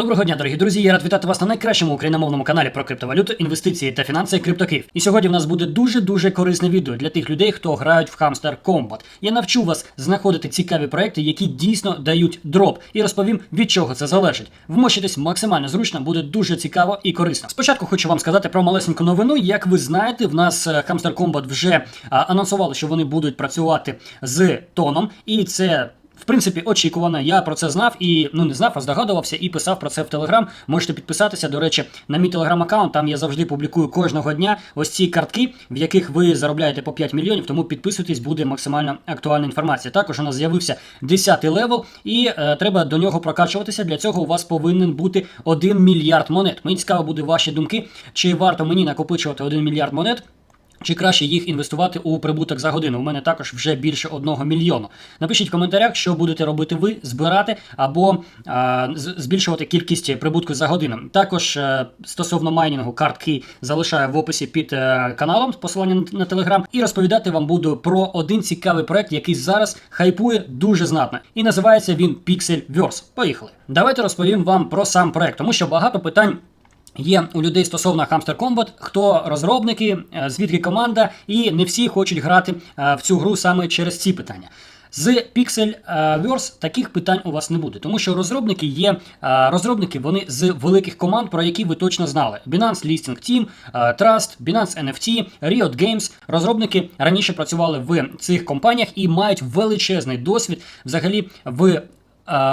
Доброго дня, дорогі друзі. Я рад вітати вас на найкращому україномовному каналі про криптовалюту, інвестиції та фінанси CryptoKiv. І сьогодні в нас буде дуже дуже корисне відео для тих людей, хто грають в Hamster Combat. Я навчу вас знаходити цікаві проекти, які дійсно дають дроп, і розповім від чого це залежить. Вмощитись максимально зручно, буде дуже цікаво і корисно. Спочатку хочу вам сказати про малесеньку новину. Як ви знаєте, в нас е, Hamster Combat вже анонсували, що вони будуть працювати з тоном, і це. В принципі, очікувано. Я про це знав і ну не знав, а здогадувався і писав про це в Телеграм. Можете підписатися. До речі, на мій телеграм-аккаунт. Там я завжди публікую кожного дня ось ці картки, в яких ви заробляєте по 5 мільйонів. Тому підписуйтесь, буде максимально актуальна інформація. Також у нас з'явився 10 левел, і е, треба до нього прокачуватися. Для цього у вас повинен бути 1 мільярд монет. Мені цікаво буде ваші думки, чи варто мені накопичувати 1 мільярд монет. Чи краще їх інвестувати у прибуток за годину? У мене також вже більше одного мільйону. Напишіть в коментарях, що будете робити ви, збирати або з- збільшувати кількість прибутку за годину. Також е, стосовно майнінгу картки залишаю в описі під е, каналом посилання на телеграм. І розповідати вам буду про один цікавий проект, який зараз хайпує дуже знатно. І називається він Pixelverse. Поїхали. Давайте розповім вам про сам проект, тому що багато питань. Є у людей стосовно Hamster Combat, хто розробники, е, звідки команда, і не всі хочуть грати е, в цю гру саме через ці питання. З Pixelverse таких питань у вас не буде, тому що розробники є е, розробники, вони з великих команд, про які ви точно знали: Binance Listing Team, е, Trust, Binance NFT, Riot Games. Розробники раніше працювали в цих компаніях і мають величезний досвід взагалі в е,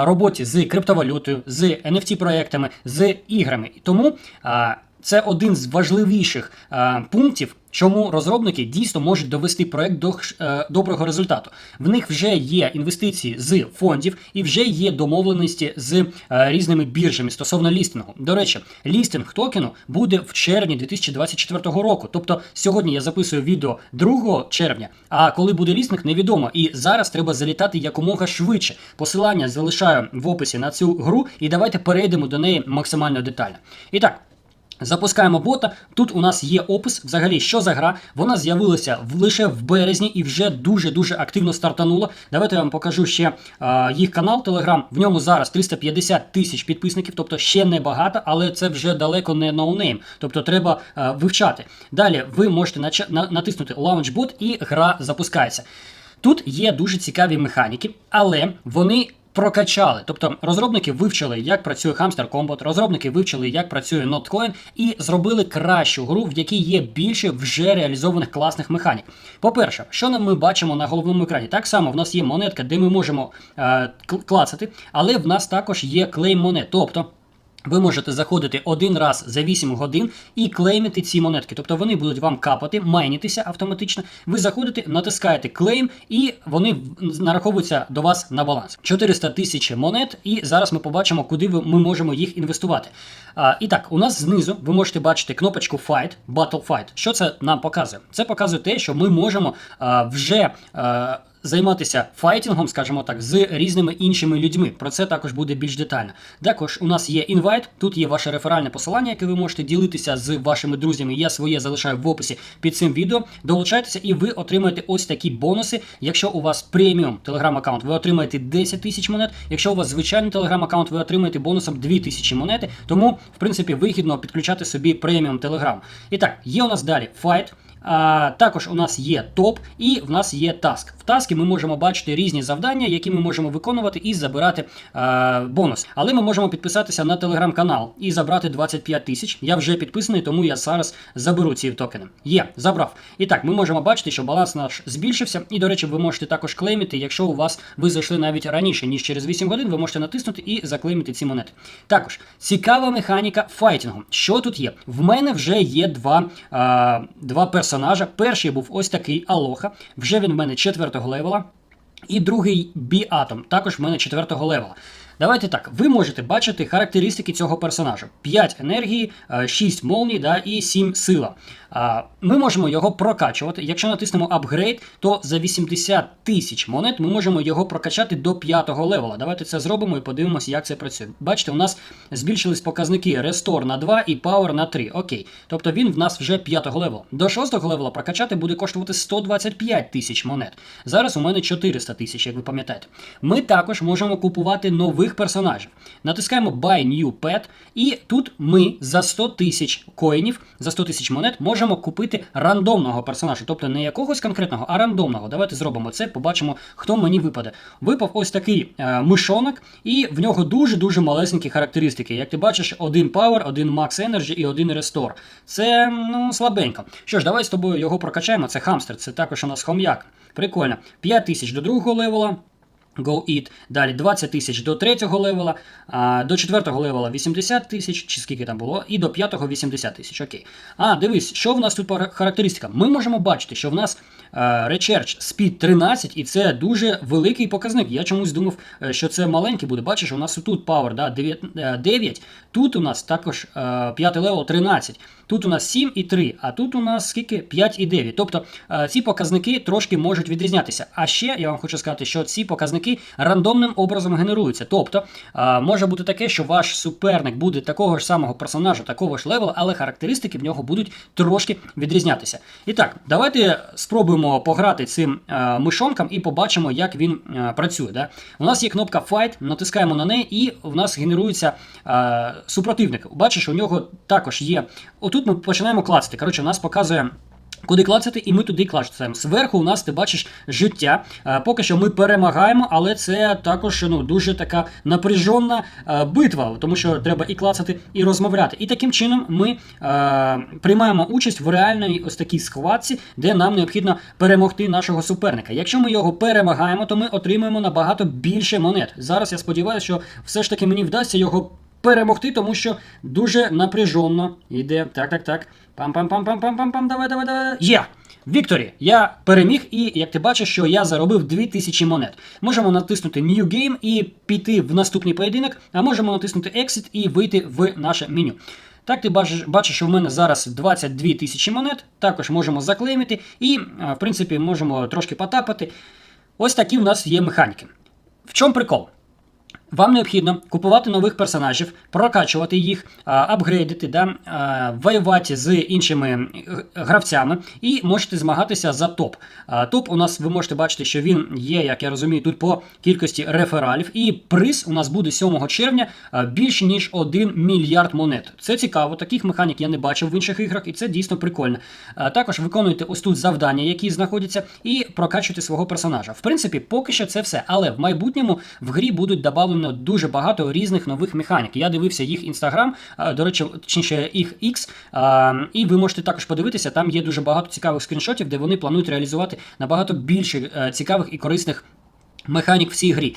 роботі з криптовалютою, з NFT проектами, з іграми. І Тому е, це один з важливіших е, пунктів, чому розробники дійсно можуть довести проект до е, доброго результату. В них вже є інвестиції з фондів і вже є домовленості з е, різними біржами стосовно лістингу. До речі, лістинг токену буде в червні 2024 року. Тобто сьогодні я записую відео 2 червня, а коли буде лістинг, невідомо. І зараз треба залітати якомога швидше. Посилання залишаю в описі на цю гру, і давайте перейдемо до неї максимально детально. І так. Запускаємо бота. Тут у нас є опис, взагалі, що за гра. Вона з'явилася лише в березні і вже дуже-дуже активно стартанула. Давайте я вам покажу ще а, їх канал Telegram. В ньому зараз 350 тисяч підписників, тобто ще не багато, але це вже далеко не ноунейм. Тобто треба а, вивчати. Далі ви можете нача- на, натиснути Launchbot і гра запускається. Тут є дуже цікаві механіки, але вони прокачали. Тобто розробники вивчили, як працює Hamster Combat, розробники вивчили, як працює Notcoin, і зробили кращу гру, в якій є більше вже реалізованих класних механік. По-перше, що ми бачимо на головному екрані? Так само в нас є монетка, де ми можемо е, клацати, але в нас також є клейм монет. Тобто. Ви можете заходити один раз за 8 годин і клеймити ці монетки. Тобто вони будуть вам капати, майнітися автоматично. Ви заходите, натискаєте клейм, і вони нараховуються до вас на баланс. 400 тисяч монет, і зараз ми побачимо, куди ми можемо їх інвестувати. А, і так, у нас знизу ви можете бачити кнопочку Fight, Battle Fight. Що це нам показує? Це показує те, що ми можемо а, вже. А, Займатися файтингом, скажімо так, з різними іншими людьми. Про це також буде більш детально. Також у нас є інвайт, тут є ваше реферальне посилання, яке ви можете ділитися з вашими друзями. Я своє залишаю в описі під цим відео. Долучайтеся і ви отримаєте ось такі бонуси. Якщо у вас преміум телеграм-аккаунт, ви отримаєте 10 тисяч монет. Якщо у вас звичайний телеграм-аккаунт, ви отримаєте бонусом 2 тисячі монети. Тому, в принципі, вигідно підключати собі преміум телеграм. І так, є у нас далі файт. А, також у нас є топ і в нас є таск. В таскі ми можемо бачити різні завдання, які ми можемо виконувати і забирати а, бонус. Але ми можемо підписатися на телеграм-канал і забрати 25 тисяч. Я вже підписаний, тому я зараз заберу ці токени. Є, забрав. І так, ми можемо бачити, що баланс наш збільшився. І, до речі, ви можете також клеймити, якщо у вас ви зайшли навіть раніше, ніж через 8 годин, ви можете натиснути і заклеймити ці монети. Також цікава механіка файтингу. Що тут є? В мене вже є два, а, два персонажа. Перший був ось такий Алоха. Вже він в мене четвертого левела. І другий Бі-Атом, також в мене четвертого левела. Давайте так, ви можете бачити характеристики цього персонажа: 5 енергії, 6 молній да, і 7 сила. Ми можемо його прокачувати. Якщо натиснемо апгрейд, то за 80 тисяч монет ми можемо його прокачати до 5 левела. Давайте це зробимо і подивимося, як це працює. Бачите, у нас збільшились показники Restore на 2 і Power на 3. Окей. Тобто він в нас вже 5 левела. До 6 левела прокачати буде коштувати 125 тисяч монет. Зараз у мене 400 тисяч, як ви пам'ятаєте. Ми також можемо купувати нових нових персонажів. Натискаємо Buy New Pet, і тут ми за 100 тисяч коїнів, за 100 тисяч монет можемо купити рандомного персонажа, тобто не якогось конкретного, а рандомного. Давайте зробимо це, побачимо, хто мені випаде. Випав ось такий е, мишонок, і в нього дуже-дуже малесенькі характеристики. Як ти бачиш, один Power, один Max Energy і один Restore. Це ну, слабенько. Що ж, давай з тобою його прокачаємо. Це хамстер, це також у нас хом'як. Прикольно. 5 тисяч до другого левела. Go Eat. Далі 20 тисяч до третього левела, а, до четвертого левела 80 тисяч, чи скільки там було, і до п'ятого 80 тисяч. Окей. А, дивись, що в нас тут по характеристикам? Ми можемо бачити, що в нас Recharge Speed 13, і це дуже великий показник. Я чомусь думав, е, що це маленький буде. Бачиш, у нас тут Power да, 9, е, 9, тут у нас також е, п'ятий левел 13. Тут у нас 7 і 3, а тут у нас скільки 5 і 9. Тобто е, ці показники трошки можуть відрізнятися. А ще я вам хочу сказати, що ці показники рандомним образом генеруються. Тобто е, може бути таке, що ваш суперник буде такого ж самого персонажа, такого ж левела, але характеристики в нього будуть трошки відрізнятися. І так, давайте спробуємо пограти цим е, мишонком і побачимо, як він е, працює. Да? У нас є кнопка Fight, натискаємо на неї, і в нас генерується е, супротивник. Бачиш, у нього також є. Отут ми починаємо клацати. Коротше, у нас показує. Куди клацати, і ми туди клацаємо. Зверху у нас ти бачиш життя. Е, Поки що ми перемагаємо, але це також ну, дуже така напряжена е, битва, тому що треба і клацати, і розмовляти. І таким чином ми е, приймаємо участь в реальній ось такій схватці, де нам необхідно перемогти нашого суперника. Якщо ми його перемагаємо, то ми отримаємо набагато більше монет. Зараз я сподіваюся, що все ж таки мені вдасться його перемогти, тому що дуже напряжено йде. Так, так, так. Пам-пам-пам-пам-пам-пам-пам. Давай, давай, давай. Є! Вікторі, я переміг, і як ти бачиш, що я заробив 2000 монет. Можемо натиснути New Game і піти в наступний поєдинок, а можемо натиснути Exit і вийти в наше меню. Так, ти бачиш, бачиш, що в мене зараз 22 тисячі монет. Також можемо заклеймити і, в принципі, можемо трошки потапати. Ось такі в нас є механіки. В чому прикол? Вам необхідно купувати нових персонажів, прокачувати їх, апгрейдити, да, воювати з іншими гравцями і можете змагатися за топ. Топ у нас ви можете бачити, що він є, як я розумію, тут по кількості рефералів. І приз у нас буде 7 червня а, більше ніж 1 мільярд монет. Це цікаво, таких механік я не бачив в інших іграх, і це дійсно прикольно. Також виконуйте ось тут завдання, які знаходяться, і прокачуйте свого персонажа. В принципі, поки що це все. Але в майбутньому в грі будуть додавлено дуже багато різних нових механік. Я дивився їх інстаграм, до речі, точніше їх X, і ви можете також подивитися. Там є дуже багато цікавих скріншотів, де вони планують реалізувати набагато більше е, цікавих і корисних механік в цій грі.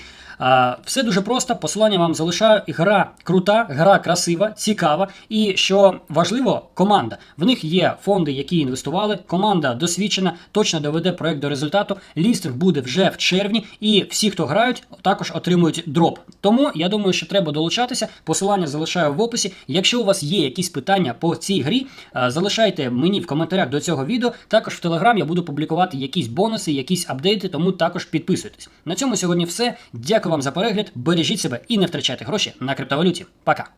Все дуже просто. Посилання вам залишаю. Гра крута, гра красива, цікава. І що важливо, команда. В них є фонди, які інвестували. Команда досвідчена, точно доведе проект до результату. Лістинг буде вже в червні, і всі, хто грають, також отримують дроп. Тому я думаю, що треба долучатися. Посилання залишаю в описі. Якщо у вас є якісь питання по цій грі, залишайте мені в коментарях до цього відео. Також в Телеграм я буду публікувати якісь бонуси, якісь апдейти, тому також підписуйтесь. На цьому сьогодні все. Дякую вам за перегляд. Бережіть себе і не втрачайте гроші на криптовалюті. Пока.